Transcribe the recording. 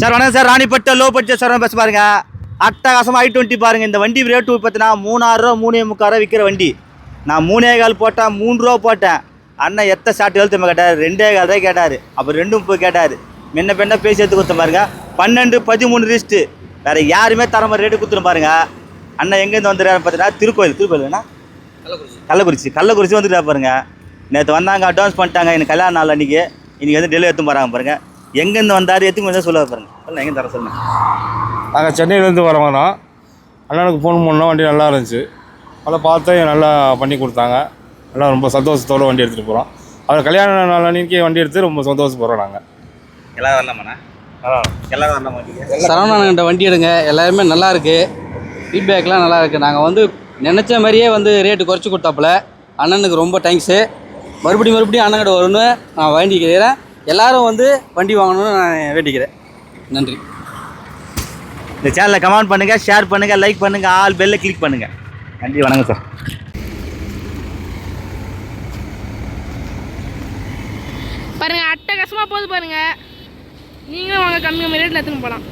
Sir வணக்கம் sir. Ranipet low budget sir பேச பாருங்க. அட்டகாசமாக ஐ டுவெண்ட்டி பாருங்க. இந்த வண்டி ரேட்டு பார்த்தீங்கன்னா மூணாயிரம் ரூபா மூணே முக்கால் ரூபா விற்கிற வண்டி. நான் மூணே கால் போட்டேன் மூணு ரூபா போட்டேன். அண்ணன் எத்த ஷார்ட் எழுத்து கேட்டார். ரெண்டே கால் தான் கேட்டார். அப்புறம் ரெண்டும் போய் கேட்டார். முன்ன பெண்ண பேசி எடுத்து கொடுத்த பாருங்க. பன்னெண்டு பதிமூணு லிஸ்ட்டு வேற யாருமே தர மாதிரி ரேட்டு கொடுத்துரும் பாருங்க. அண்ணன் எங்கேருந்து வந்துடுறாரு பார்த்தீங்கன்னா திருக்கோயில். திருக்கோயில் என்ன கள்ளக்குறிச்சி. கள்ளக்குறிச்சி. வந்துட்டு பாருங்க. நேற்று வந்தாங்க அட்வான்ஸ் பண்ணிட்டாங்க. எனக்கு கல்யாண நாள் அன்றைக்கி இன்றைக்கி வந்து டெலிவரி எடுத்து போகிறாங்க பாருங்க. எங்கேருந்து வந்தார் எத்துக்கு வந்து சொல்ல பாருங்க. எங்கே தர சொல்லுங்க. நாங்கள் சென்னையிலேருந்து வரோங்கண்ணா அண்ணனுக்கு ஃபோன் பண்ணோம் வண்டி நல்லா இருந்துச்சு. அதை பார்த்து நல்லா பண்ணி கொடுத்தாங்க. எல்லாம் ரொம்ப சந்தோஷத்தோடு வண்டி எடுத்துகிட்டு போகிறோம் அவர் கல்யாண நாள் அன்னைக்கு வண்டி எடுத்து ரொம்ப சந்தோஷப்படுறோம் நாங்கள் எல்லாம் வரலாமாண்ணா? எல்லாம் வரலாமா சரவணன்கிட்ட வண்டி எடுங்க. எல்லாருமே நல்லா இருக்கு. ஃபீட்பேக்லாம் நல்லா இருக்கு. நாங்கள் வந்து நினச்ச மாதிரியே வந்து ரேட்டு குறைச்சி கொடுத்தாப்புல. அண்ணனுக்கு ரொம்ப தேங்க்ஸு மறுபடியும் மறுபடியும் அண்ணன்கிட்ட வரும்னு நான் வேண்டிக்கிறேன். எல்லாரும் வந்து வண்டி வாங்கணும்னு நான் வேண்டிக்கிறேன். நன்றி. இந்த சேனலை கமெண்ட் பண்ணுங்கள் ஷேர் பண்ணுங்கள் லைக் பண்ணுங்கள் ஆல் பெல்லை கிளிக் பண்ணுங்கள் நன்றி வணக்கம் சார் பாருங்க அட்டகாசமாக போகுது பாருங்க. நீங்களும் வாங்க கம்மி கம்மி ரேட்டில் எடுத்துன்னு போகலாம்